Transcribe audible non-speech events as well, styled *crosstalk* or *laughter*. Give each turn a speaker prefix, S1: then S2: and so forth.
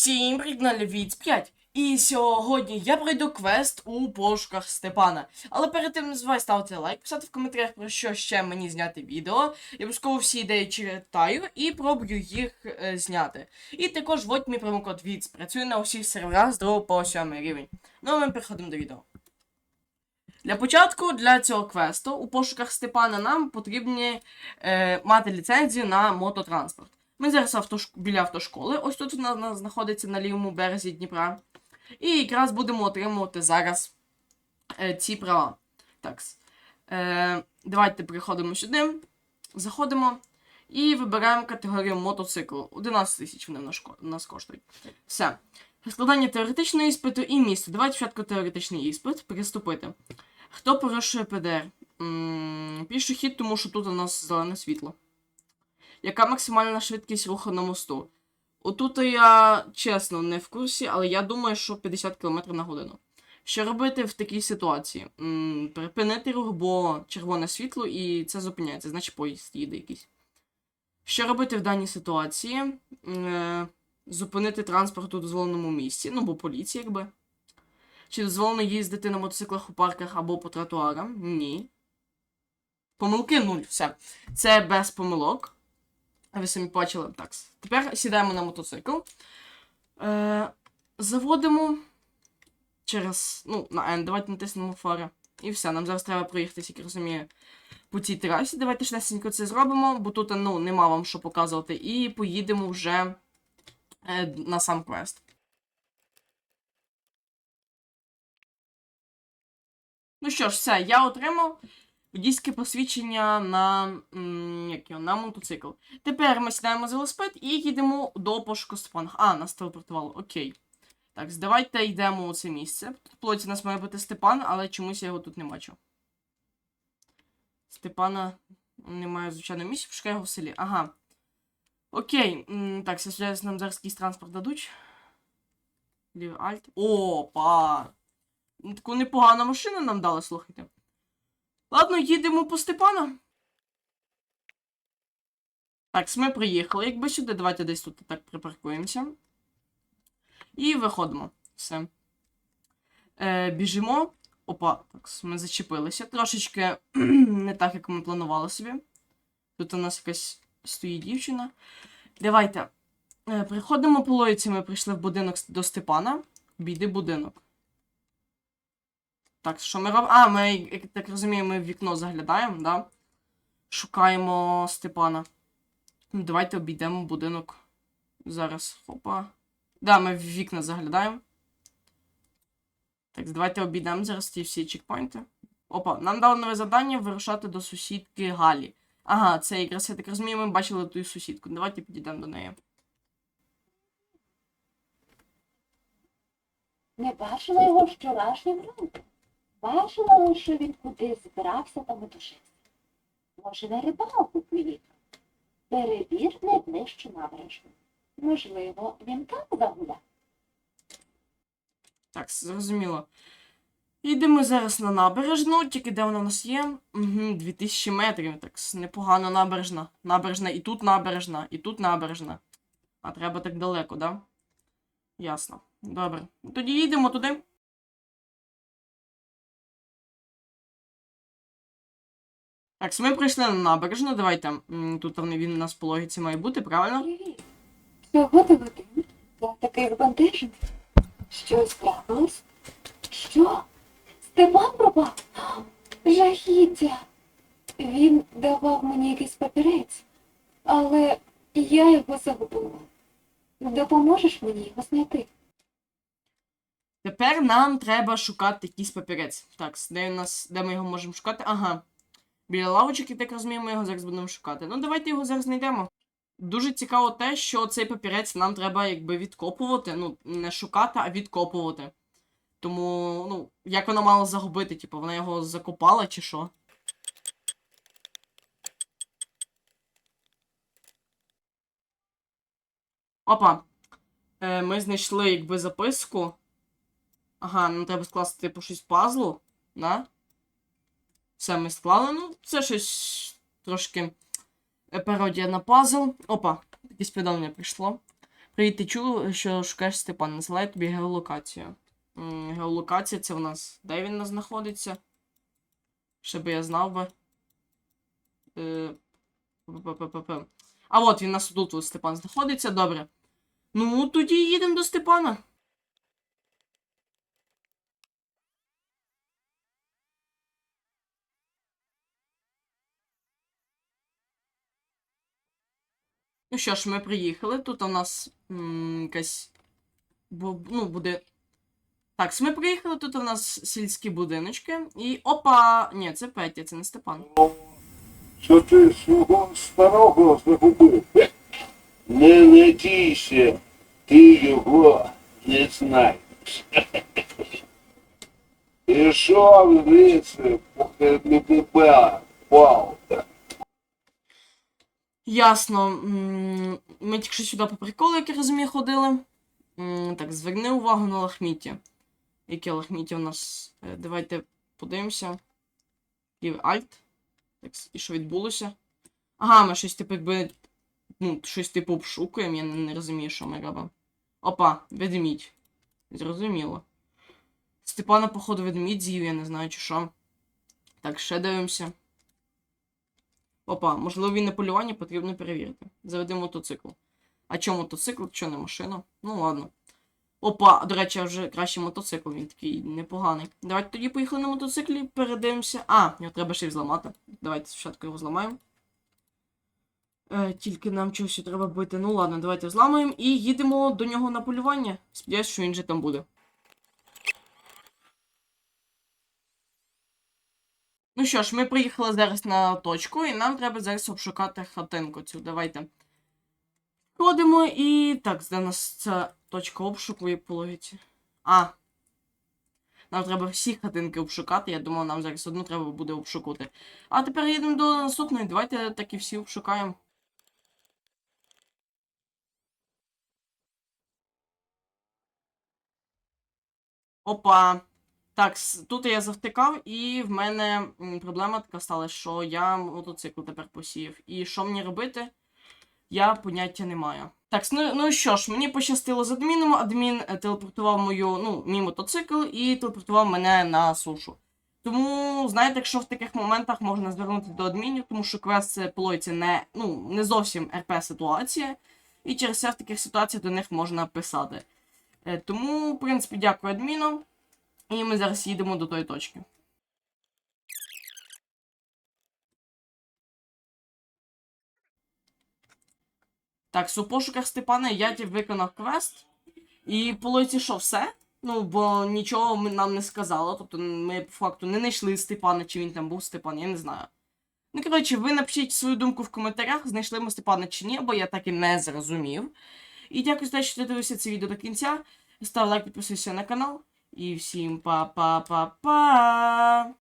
S1: Всім привіт на Львіць 5. І сьогодні я пройду квест у пошуках Степана. Але перед тим не забувай ставити лайк, писати в коментарях про що ще мені зняти відео. Я обов'язково всі ідеї читаю і пробую їх е, зняти. І також вводь мій промокод ВІЦ. Працює на усіх серверах з 2 по 7 рівень. Ну а ми переходимо до відео. Для початку для цього квесту у пошуках Степана нам потрібні е, мати ліцензію на мототранспорт. Ми зараз автош... біля автошколи. Ось тут вона знаходиться на лівому березі Дніпра. І якраз будемо отримувати зараз е, ці права. Так. Е, давайте переходимо сюди. Заходимо і вибираємо категорію мотоцикл. 11 тисяч вони в нас коштують. Все. Складання теоретичного іспиту і місце. Давайте спочатку теоретичний іспит. Приступити. Хто порушує ПДР? М, Пішохід, тому що тут у нас зелене світло. Яка максимальна швидкість руху на мосту? Отут я чесно не в курсі, але я думаю, що 50 км на годину. Що робити в такій ситуації? М, Припинити рух, бо червоне світло і це зупиняється, значить поїзд їде якийсь. Що робити в даній ситуації? М, е, Зупинити транспорт у дозволеному місці, ну бо поліція, якби. Чи дозволено їздити на мотоциклах у парках або по тротуарам? Ні. Помилки нуль, все. Це без помилок. Ви самі бачили. Так. Тепер сідаємо на мотоцикл. Е, заводимо через. Ну, на N. Давайте натиснемо фари. І все. Нам зараз треба проїхатися, як розумію, по цій трасі. Давайте швидко це зробимо, бо тут ну, нема вам що показувати. І поїдемо вже е, на сам квест. Ну що ж, все, я отримав водійське посвідчення на, як його, на мотоцикл. Тепер ми сідаємо за велосипед і їдемо до пошуку Степана. А, нас телепортувало, окей. Так, давайте йдемо у це місце. Тут плоті нас має бути Степан, але чомусь я його тут не бачу. Степана немає, звичайно, місця, пошукаю його в селі. Ага. Окей. Так, зараз нам зараз якийсь транспорт дадуть. Лів Альт. Опа! Таку непогану машину нам дали, слухайте. Ладно, їдемо по Степана. Так, ми приїхали. Якби сюди, давайте десь тут так припаркуємося. І виходимо. Все. Е, біжимо. Опа, так, ми зачепилися. Трошечки *clears throat* не так, як ми планували собі. Тут у нас якась стоїть дівчина. Давайте. Е, приходимо по лоїці, ми прийшли в будинок до Степана. Бійди будинок. Так, що ми робимо? А, ми, як так розумію, ми в вікно заглядаємо, да? Шукаємо Степана. Ну, давайте обійдемо будинок. Зараз. Хопа. Да, ми в вікна заглядаємо. Так, давайте обійдемо зараз ті всі чекпоінти. Опа, нам дали нове завдання вирушати до сусідки Галі. Ага, це якраз я так розумію, ми бачили ту сусідку. Давайте підійдемо до неї.
S2: Не бачила його вчорашнім ранку. Бачила лише він куди збирався та метушився. Може, на рибалку поїхав. Перевір найближчу набережну. Можливо, він там загуляв.
S1: Так, зрозуміло. Йдемо зараз на набережну, тільки де вона у нас є? Угу, 2000 метрів. Так, непогана набережна. Набережна, і тут набережна, і тут набережна. А треба так далеко, да? Ясно. Добре. Тоді їдемо туди. Так, ми прийшли на набережну. Давайте. Тут він він у нас по логіці має бути, правильно?
S2: Привіт. Ти один? Я такий збентежений. Щось трапилось? Що? Степан пропав? Жахіття. Він давав мені якийсь папірець, але я його загубила. Допоможеш мені його знайти?
S1: Тепер нам треба шукати якийсь папірець. Так, де у нас, де ми його можемо шукати? Ага. Біля лавочок, я так розумію, ми його зараз будемо шукати. Ну, давайте його зараз знайдемо. Дуже цікаво те, що цей папірець нам треба якби відкопувати. Ну, не шукати, а відкопувати. Тому, ну, як вона мала загубити? Типу, вона його закопала чи що? Опа. Е, ми знайшли якби записку. Ага, нам треба скласти типу щось пазлу, да? Склали. Ну, це щось трошки е, пародія на пазл. Опа, якесь повідомлення прийшло. Привіт, ти чув, що шукаєш Степана? Насилаю тобі геолокацію. Геолокація це в нас. Де він у нас знаходиться? Щоб я знав би. Е. А от він у нас тут, Степан знаходиться, добре. Ну, тоді їдемо до Степана. Ну що ж, ми приїхали. Тут у нас якась. Ну, буде. Так, ми приїхали, тут у нас сільські будиночки. І. Опа! Ні, це Петя, це не Степан.
S3: Що ти свого старого загубив? Не надійся, ти його не знаєш. Пішов віце, поки не тебе палка.
S1: Ясно. Ми тільки що сюди по приколу, як я розумію, ходили. Так, зверни увагу на лахміття. Яке лахміття у нас? Е, Давайте подивимося. Альт. Так, і що відбулося? Ага, ми щось типу якби. Ну, щось типу обшукуємо, я не, не розумію, що ми робимо. Опа, ведмідь. Зрозуміло. Степана, походу, ведмідь з'їв, я не знаю, чи що. Так, ще дивимося. Опа, можливо, він на полюванні потрібно перевірити. Заведи мотоцикл. А чому мотоцикл, чого не машина? Ну ладно. Опа, до речі, вже краще мотоцикл, він такий непоганий. Давайте тоді поїхали на мотоциклі, передивимося. А, його треба ще й взламати. Давайте спочатку його зламаємо. Е, тільки нам чогось треба бити. Ну ладно, давайте взламуємо і їдемо до нього на полювання. Сподіваюсь, що він же там буде. Ну що ж, ми приїхали зараз на точку, і нам треба зараз обшукати хатинку цю. Давайте. Ходимо і. Так, де нас ця точка обшуку і по. А. Нам треба всі хатинки обшукати. Я думав, нам зараз одну треба буде обшукати. А тепер їдемо до наступної. Давайте так і всі обшукаємо. Опа. Так, тут я завтикав, і в мене проблема така сталася, що я мотоцикл тепер посіяв. І що мені робити? Я поняття не маю. Так, ну, ну що ж, мені пощастило з адміном. Адмін е, телепортував мою, ну, мій мотоцикл і телепортував мене на сушу. Тому, знаєте, якщо в таких моментах можна звернутися до адмінів, тому що квест плойці не, ну, не зовсім РП ситуація, і через це в таких ситуаціях до них можна писати. Е, Тому, в принципі, дякую адміну. І ми зараз їдемо до тої точки. Так, у пошуках Степана я виконав квест. І по логіці що, все? Ну, бо нічого нам не сказало. Тобто ми по факту не знайшли Степана, чи він там був Степан, я не знаю. Ну, коротше, ви напишіть свою думку в коментарях, знайшли ми Степана чи ні, бо я так і не зрозумів. І дякую за те, що ти дивився це відео до кінця. Став лайк, підписуйся на канал. І всім па-па-па-па!